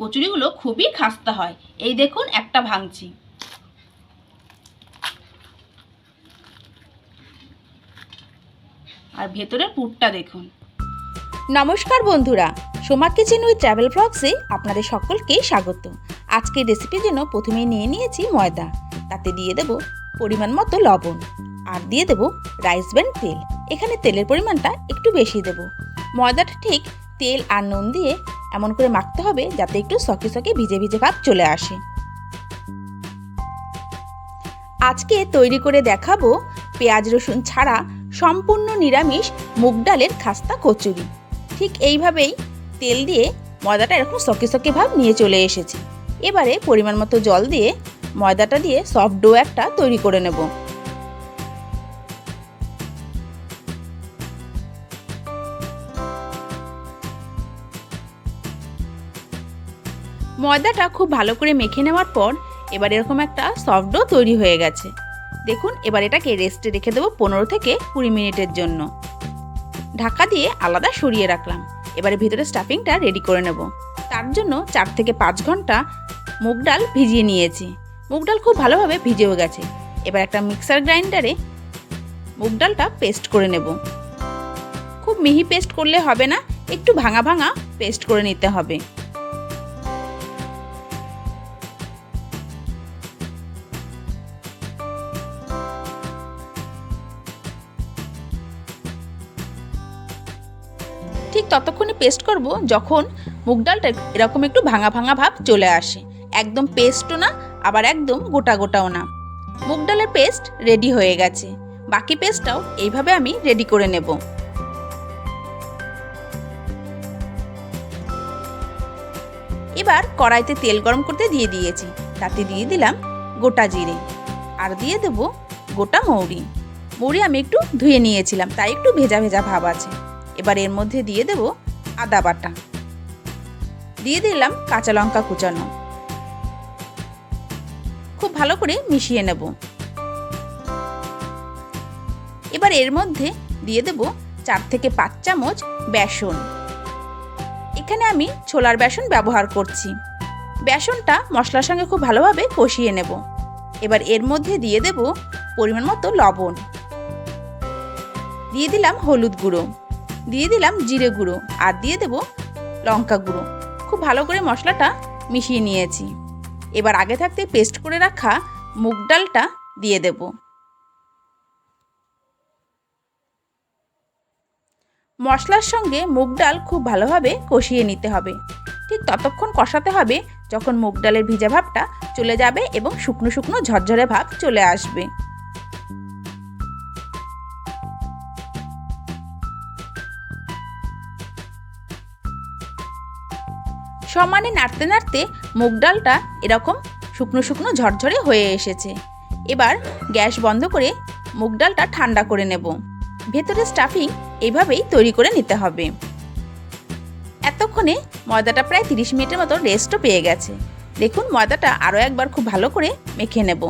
কচুরিগুলো খুবই খাস্তা হয়। এই দেখুন, একটা ভাঙছি আর ভেতরের পুরটা দেখুন। নমস্কার বন্ধুরা, সোমা কিচেন উইথ ট্রাভেল ব্লগসে আপনাদের সকলকেই স্বাগত। আজকের রেসিপির জন্য প্রথমেই নিয়ে নিয়েছি ময়দা। তাতে দিয়ে দেব পরিমাণ মতো লবণ আর দিয়ে দেব রাইস ব্যান্ড তেল। এখানে তেলের পরিমাণটা একটু বেশি দেব। ময়দাটা ঠিক তেল আর নুন দিয়ে এমন করে মাখতে হবে যাতে একটু সকে সকে ভিজে ভিজে ভাব চলে আসে। আজকে তৈরি করে দেখাবো পেঁয়াজ রসুন ছাড়া সম্পূর্ণ নিরামিষ মুগ ডালের খাস্তা কচুরি। ঠিক এইভাবেই তেল দিয়ে ময়দাটা এরকম সকে সকে ভাব নিয়ে চলে এসেছে। এবারে পরিমাণ মতো জল দিয়ে ময়দাটা দিয়ে সফট ডো একটা তৈরি করে নেব। ময়দাটা খুব ভালো করে মেখে নেওয়ার পর এবার এরকম একটা সফট ডো তৈরি হয়ে গেছে। দেখুন, এবার এটাকে রেস্টে রেখে দেবো পনেরো থেকে কুড়ি মিনিটের জন্য। ঢাকা দিয়ে আলাদা সরিয়ে রাখলাম। এবারে ভিতরে স্টাফিংটা রেডি করে নেব। তার জন্য চার থেকে পাঁচ ঘণ্টা মুগ ডাল ভিজিয়ে নিয়েছি। মুগ ডাল খুব ভালোভাবে ভিজেও গেছে। এবার একটা মিক্সার গ্রাইন্ডারে মুগ ডালটা পেস্ট করে নেব। খুব মিহি পেস্ট করলে হবে না, একটু ভাঙা ভাঙা পেস্ট করে নিতে হবে। ঠিক ততক্ষণে পেস্ট করব যখন মুগ ডালটা এরকম একটু ভাঙা ভাঙা ভাব চলে আসে। একদম পেস্টও না, আবার একদম গোটা গোটাও না। মুগ ডালের পেস্ট রেডি হয়ে গেছে। বাকি পেস্টটাও এইভাবে আমি রেডি করে নেব। এবার কড়াইতে তেল গরম করতে দিয়ে দিয়েছি। তাতে দিয়ে দিলাম গোটা জিরে। আর দিয়ে দেব গোটা মৌরি। মৌরি আমি একটু ধুয়ে নিয়েছিলাম, তাই একটু ভেজা ভেজা ভাব আছে। এবার এর মধ্যে দিয়ে দেব আদা বাটা। দিয়ে দিলাম কাঁচা লঙ্কা কুচানো। খুব ভালো করে মিশিয়ে নেব। এবার এর মধ্যে দিয়ে দেব চার থেকে পাঁচ চামচ বেসন। এখানে আমি ছোলার বেসন ব্যবহার করছি। বেসনটা মশলার সঙ্গে খুব ভালোভাবে কষিয়ে নেব। এবার এর মধ্যে দিয়ে দেব পরিমাণ মতো লবণ। দিয়ে দিলাম হলুদ গুঁড়ো। দিয়ে দিলাম জিরে গুঁড়ো আর দিয়ে দেব লঙ্কা গুঁড়ো। খুব ভালো করে মশলাটা মিশিয়ে নিয়েছি। এবার আগে থাকতে পেস্ট করে রাখা মুগ ডালটা দিয়ে দেব। মশলার সঙ্গে মুগ ডাল খুব ভালোভাবে কষিয়ে নিতে হবে। ঠিক ততক্ষণ কষাতে হবে যখন মুগ ডালের ভিজা ভাবটা চলে যাবে এবং শুকনো শুকনো ঝরঝরে ভাব চলে আসবে। সমানে নাড়তে নাড়তে মুগ ডালটা এরকম শুকনো শুকনো ঝরঝরে হয়ে এসেছে। এবার গ্যাস বন্ধ করে মুগ ডালটা ঠান্ডা করে নেব। ভেতরে স্টাফিং এইভাবেই তৈরি করে নিতে হবে। এতক্ষণে ময়দাটা প্রায় তিরিশ মিনিটের মতো রেস্টও পেয়ে গেছে। দেখুন, ময়দাটা আরও একবার খুব ভালো করে মেখে নেব।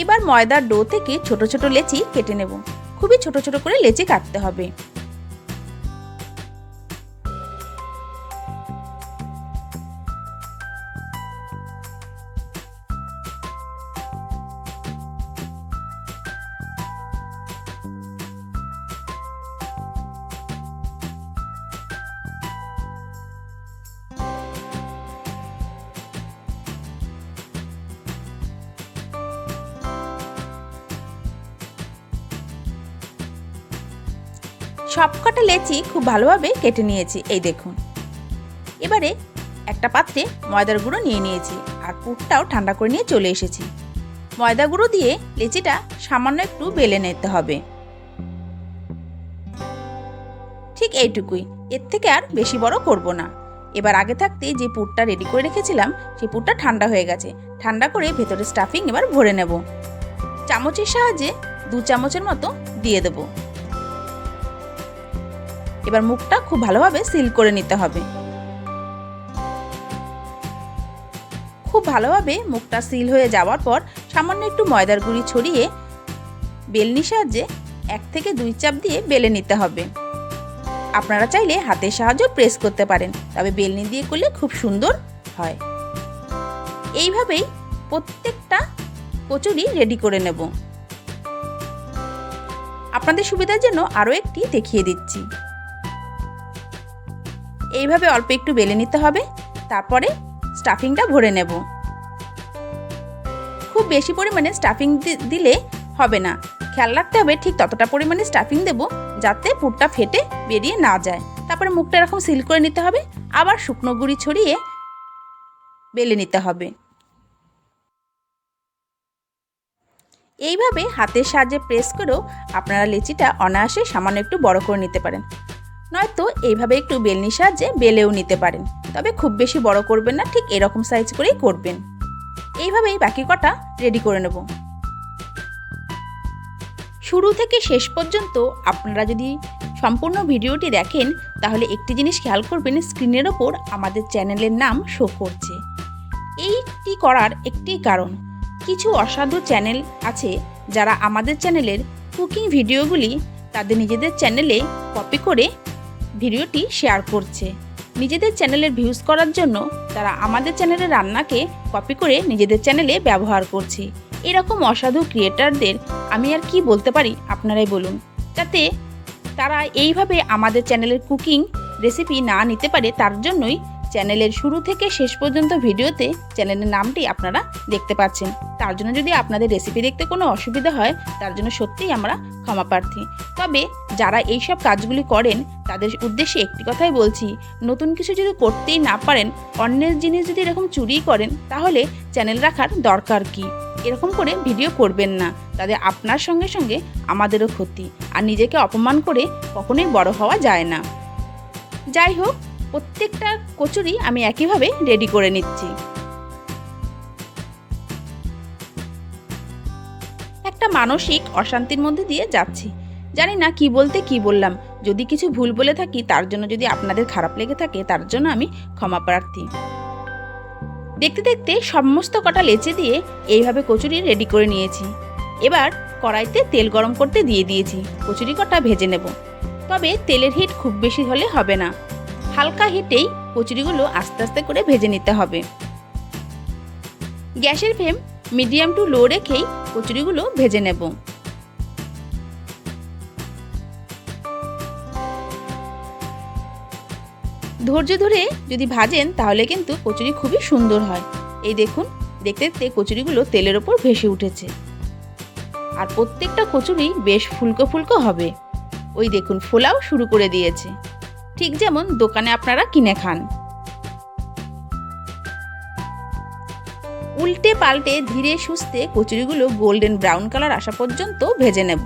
এবার ময়দার ডো থেকে ছোট ছোট লেচি কেটে নেব। খুবই ছোট ছোট করে লেচি কাটতে হবে। সবকটা লেচি খুব ভালোভাবে কেটে নিয়েছি, এই দেখুন। এবারে একটা পাত্রে ময়দার গুঁড়ো নিয়ে নিয়েছি আর পুরটাও ঠান্ডা করে নিয়ে চলে এসেছি। ময়দা গুঁড়ো দিয়ে লেচিটা সামান্য একটু বেলে নিতে হবে। ঠিক এইটুকুই, এর থেকে আর বেশি বড় করব না। এবার আগে থাকতে যে পুরটা রেডি করে রেখেছিলাম, সেই পুরটা ঠান্ডা হয়ে গেছে। ঠান্ডা করে ভেতরে স্টাফিং এবার ভরে নেব। চামচের সাহায্যে দু চামচের মতো দিয়ে দেবো। এবার মুখটা খুব ভালোভাবে সিল করে নিতে হবে। খুব ভালোভাবে মুখটা সিল হয়ে যাওয়ার পর সামান্য একটু ময়দার গুঁড়ি ছড়িয়ে বেলনি সাহায্যে এক থেকে দুই চাপ দিয়ে বেলে নিতে হবে। আপনারা চাইলে হাতের সাহায্য প্রেস করতে পারেন, তবে বেলনি দিয়ে করলে খুব সুন্দর হয়। এইভাবেই প্রত্যেকটা কচুরি রেডি করে নেব। আপনাদের সুবিধার জন্য আরও একটি দেখিয়ে দিচ্ছি। এইভাবে অল্প একটু বেলে নিতে হবে, তারপরে স্টাফিংটা ভরে নেব। খুব বেশি পরিমাণে স্টাফিং দিলে হবে না। খেয়াল রাখতে হবে ঠিক ততটা পরিমাণে স্টাফিং দেব যাতে পুরটা ফেটে বেরিয়ে না যায়। তারপরে মুখটা এরকম সিল করে নিতে হবে, আবার শুকনো গুঁড়ি ছড়িয়ে বেলে নিতে হবে। এইভাবে হাতের সাহায্যে প্রেস করেও আপনারা লেচিটা অনায়াসে সামান্য একটু বড় করে নিতে পারেন। নয়তো এইভাবে একটু বেলনির সাহায্যে বেলেও নিতে পারেন। তবে খুব বেশি বড় করবেন না, ঠিক এরকম সাইজ করেই করবেন। এইভাবেই বাকি কটা রেডি করে নেব। শুরু থেকে শেষ পর্যন্ত আপনারা যদি সম্পূর্ণ ভিডিওটি দেখেন, তাহলে একটি জিনিস খেয়াল করবেন স্ক্রিনের ওপর আমাদের চ্যানেলের নাম শো করছে। এইটি করার একটি কারণ, কিছু অসাধু চ্যানেল আছে যারা আমাদের চ্যানেলের কুকিং ভিডিওগুলি তাদের নিজেদের চ্যানেলে কপি করে ভিডিওটি শেয়ার করছে। নিজেদের চ্যানেলের ভিউজ করার জন্য তারা আমাদের চ্যানেলের রান্নাকে কপি করে নিজেদের চ্যানেলে ব্যবহার করছে। এরকম অসাধু ক্রিয়েটারদের আমি আর কি বলতে পারি, আপনারাই বলুন। যাতে তারা এইভাবে আমাদের চ্যানেলের কুকিং রেসিপি না নিতে পারে, তার জন্যই চ্যানেলের শুরু থেকে শেষ পর্যন্ত ভিডিওতে চ্যানেলের নামটি আপনারা দেখতে পাচ্ছেন। তার জন্য যদি আপনাদের রেসিপি দেখতে কোনো অসুবিধা হয়, তার জন্য সত্যিই আমরা ক্ষমা প্রার্থী। তবে যারা এইসব কাজগুলি করেন, তাদের উদ্দেশ্যে একটি কথাই বলছি, নতুন কিছু যদি করতেই না পারেন, অন্যের জিনিস যদি এরকম চুরি করেন, তাহলে চ্যানেল রাখার দরকার কি? এরকম করে ভিডিও করবেন না। তাদের আপনার সঙ্গে সঙ্গে আমাদেরও ক্ষতি। আর নিজেকে অপমান করে কখনোই বড় হওয়া যায় না। যাই হোক প্রত্যেকটা কচুরি আমি একইভাবে রেডি করে নিচ্ছি। একটা মানসিক অশান্তির মধ্যে দিয়ে যাচ্ছি। জানি না কি বলতে কি বললাম। যদি কিছু ভুল বলে থাকি, তার জন্য যদি আপনাদের খারাপ লেগে থাকে, তার জন্য আমি ক্ষমা প্রার্থী। দেখতে দেখতে সমস্ত কটা লেচে দিয়ে এইভাবে কচুরি রেডি করে নিয়েছি। এবার কড়াইতে তেল গরম করতে দিয়ে দিয়েছি। কচুরি কটা ভেজে নেব। তবে তেলের হিট খুব বেশি হলে হবে না। হালকা হিটেই কচুরিগুলো আস্তে আস্তে করে ভেজে নিতে হবে। গ্যাসের ফ্লেম মিডিয়াম টু লো রেখেই কচুরিগুলো ভেজে নেব। ধৈর্য ধরে যদি ভাজেন তাহলে কিন্তু কচুরি খুবই সুন্দর হয়। এই দেখুন, দেখতে দেখতে কচুরিগুলো তেলের ওপর ভেসে উঠেছে। আর প্রত্যেকটা কচুরি বেশ ফুলকো ফুলকো হবে। ওই দেখুন, ফোলাও শুরু করে দিয়েছে। ঠিক যেমন দোকানে আপনারা কিনে খান। উল্টে পাল্টে ধীরে সুস্থে কচুরিগুলো গোল্ডেন ব্রাউন কালার আসা পর্যন্ত ভেজে নেব।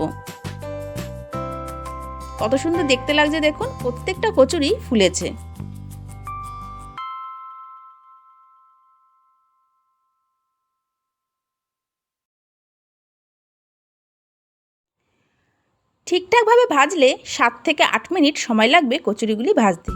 কত সুন্দর দেখতে লাগছে দেখুন, প্রত্যেকটা কচুরি ফুলেছে। ঠিকঠাকভাবে ভাজলে সাত থেকে আট মিনিট সময় লাগবে কচুরিগুলি ভাজতে।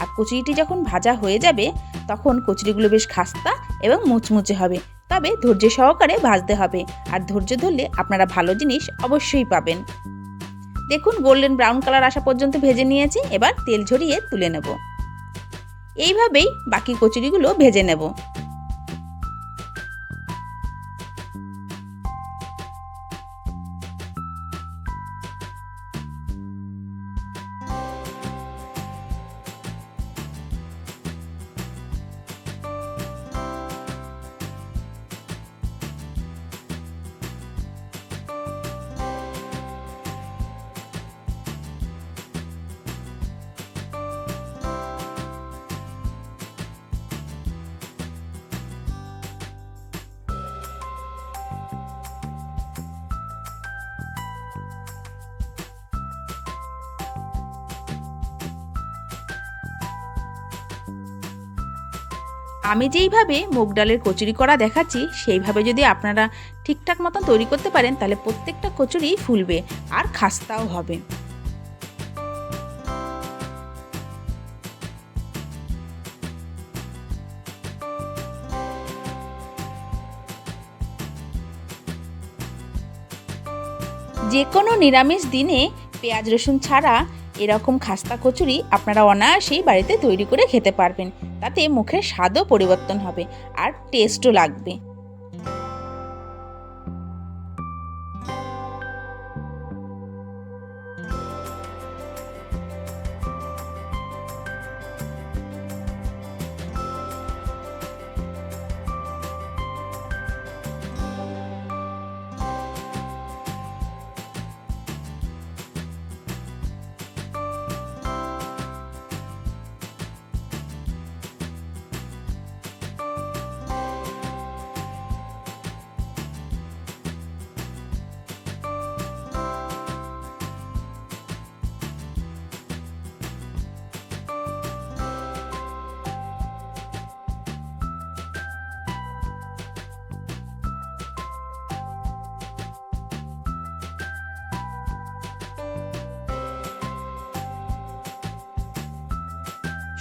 আর কচুরিটি যখন ভাজা হয়ে যাবে, তখন কচুরিগুলো বেশ খাস্তা এবং মুচমুচে হবে। তবে ধৈর্য সহকারে ভাজতে হবে। আর ধৈর্য ধরলে আপনারা ভালো জিনিস অবশ্যই পাবেন। দেখুন, গোল্ডেন ব্রাউন কালার আসা পর্যন্ত ভেজে নিয়েছি। এবার তেল ঝরিয়ে তুলে নেব। এইভাবেই বাকি কচুরিগুলো ভেজে নেব। আমি যেইভাবে মুগ ডালের কচুরি করা দেখাচ্ছি সেইভাবে যদি আপনারা ঠিকঠাক মতন তৈরি করতে পারেন, তাহলে প্রত্যেকটা কচুরি ফুলবে আর খাস্তাও হবে। যে কোনো নিরামিষ দিনে পেঁয়াজ রসুন ছাড়া এরকম খাস্তা কচুরি আপনারা অনায়াসেই বাড়িতে তৈরি করে খেতে পারবেন। তাতে মুখের স্বাদও পরিবর্তন হবে আর টেস্টও লাগবে।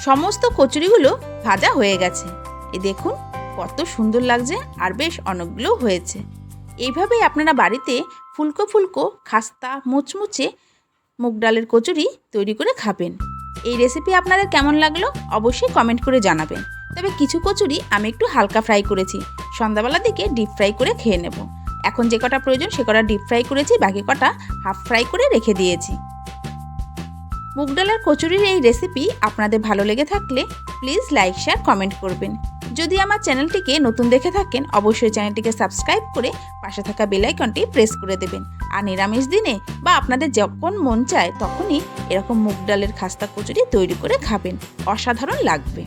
সমস্ত কচুরিগুলো ভাজা হয়ে গেছে। এ দেখুন, কত সুন্দর লাগছে আর বেশ অনেকগুলো হয়েছে। এইভাবেই আপনারা বাড়িতে ফুলকো ফুলকো, খাস্তা, মুচমুচে মুগ ডালের কচুরি তৈরি করে খাবেন। এই রেসিপি আপনাদের কেমন লাগল অবশ্যই কমেন্ট করে জানাবেন। তবে কিছু কচুরি আমি একটু হালকা ফ্রাই করেছি। সন্ধ্যাবেলার দিকে ডিপ ফ্রাই করে খেয়ে নেব। এখন যে কটা প্রয়োজন সে কটা ডিপ ফ্রাই করেছি, বাকি কটা হাফ ফ্রাই করে রেখে দিয়েছি। মুগ ডালের কচুরির এই রেসিপি আপনাদের ভালো লেগে থাকলে প্লিজ লাইক শেয়ার কমেন্ট করবেন। যদি আমার চ্যানেলটিকে নতুন দেখে থাকেন, অবশ্যই চ্যানেলটিকে সাবস্ক্রাইব করে পাশে থাকা বেলাইকনটি প্রেস করে দেবেন। আর নিরামিষ দিনে বা আপনাদের যখন মন চায়, তখনই এরকম মুগডালের খাস্তা কচুরি তৈরি করে খাবেন। অসাধারণ লাগবে।